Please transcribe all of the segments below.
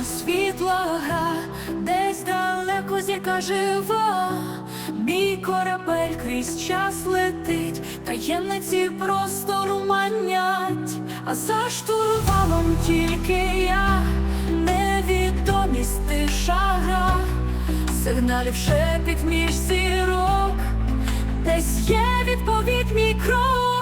гра, десь далеко зірка жива, мій корабель крізь час летить, таємниці простору манять, а за штурвалом тільки я, невідомість тиша гра, сигналів шепіт між зірок, десь є відповідь мій крок,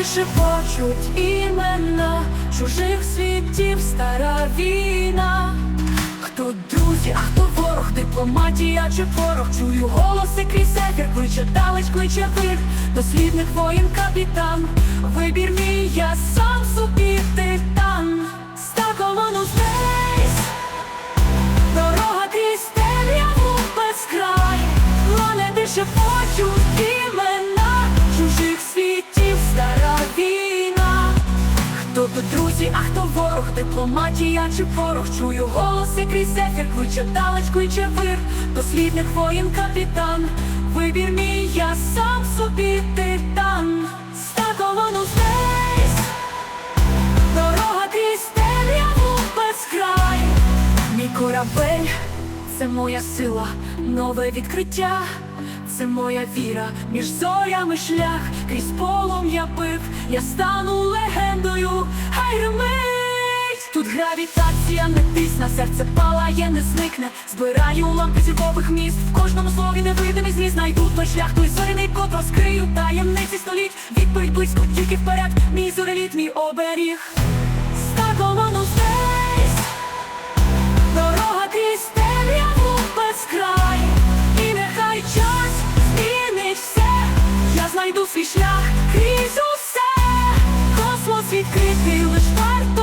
Планети шепочуть імена. Чужих світів стара війна. Хто друзі, а хто ворог, дипломатія чи порох? Чую голоси крізь ефір, кличе далеч, кличе вир Дослідник воїн, капітан. Вибір мій, я сам собі титан. Стокгольм у спейс Дорога крізь темряву безкрай. Планети шепочуть Хто тут друзі, а хто ворог, дипломатія чи порох? Чую голоси крізь ефір, кличе далеч, кличе вир Дослідник воїн, капітан. Вибір мій, я сам собі титан. Стокгольм у спейс Дорога крізь темряву безкрай Мій корабель це моя сила, нове відкриття, це моя віра, між зорями шлях, крізь полум'я бив, я стану легендою, хай гримить. Тут гравітація не тисна, серце палає, не зникне. Збираю лампи зіркових міст, в кожному слові невидимий зміст. Знайду той шлях, той зоряний код. Розкрию таємниці століть. Відповідь близько, тільки вперед, мій зореліт, мій оберіг. Стокгольм Знайду свій шлях крізь усе, космос відкритий лиш варто